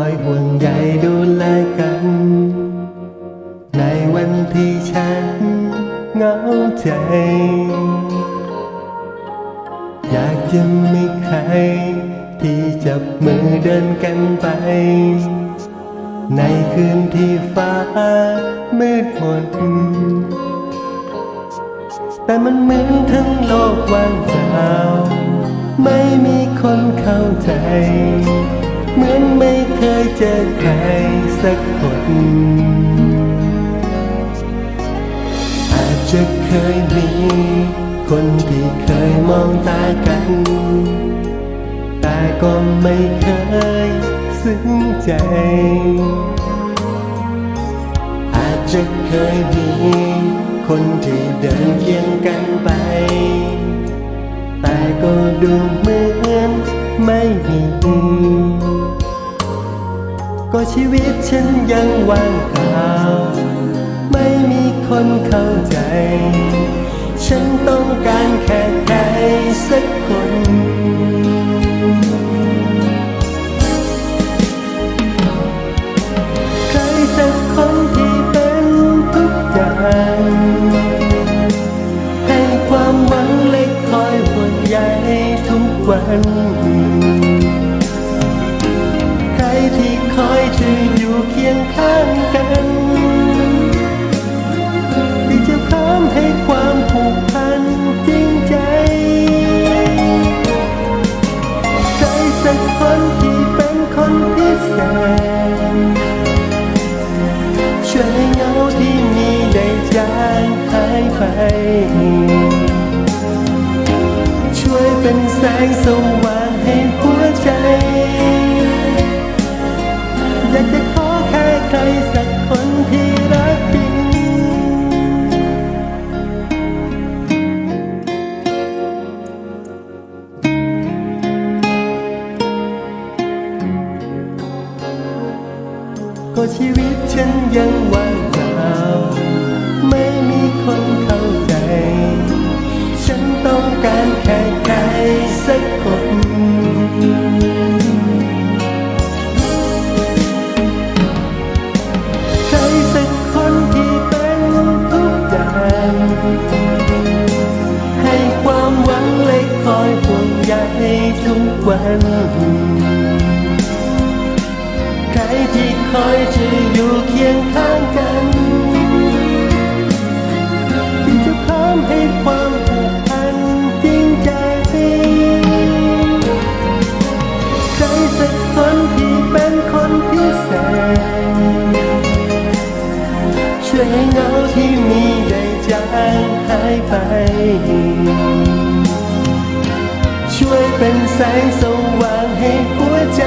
อยห่วงใยดูแลกัน ในวันที่ฉันเหงาใจ อยากจะมีใคร ที่จับมือเดินกันไป ในคืนที่ฟ้ามืดมนแต่มันเหมือนทั้งโลกว่างเปล่าไม่มีคนเข้าใจ เหมือน ยเจอใครสักคน อาจจะเคยมี คนที่เคยมองตากัน แต่ก็ไม่เคยซึ้งใจ อาจจะเคยมี คนที่เดินเคียงกันไป แต่ก็ดูเหมือนไม่มี ก็ชีวิตฉันยังว่างเปล่า ไม่มีคนเข้าใจ ฉันต้องการแค่ใครสักคนใครสักคนที่เป็นทุกอย่างให้ความหวังเล็กคอยห่วงใยทุกวัน ใครที่ คอยจะอยู่เคียงข้างกันที่จะพร้อมให้ความผูกพันจริงใจใครสักคนที่เป็นคนพิเศษช่วยเงาที่มีได้จางหายไป ช่วยเป็นแสงสว่างให้หัวใจ ก็ชีวิตฉันยังว่างเปล่าไม่มีคนเข้าใจ ฉันต้องการแค่ใครสักคนใครสักคนที่เป็นทุกอย่างให้ความหวังเล็กคอยห่วงใยทุกวัน คอยจะอยู่เคียงข้างกันจะพร้อมให้ความผูกพันจริงใจใครสักคนที่เป็นคนพิเศษช่วยให้เงาที่มีได้จางหายไป ช่วยเป็นแสงสว่างให้หัวใจ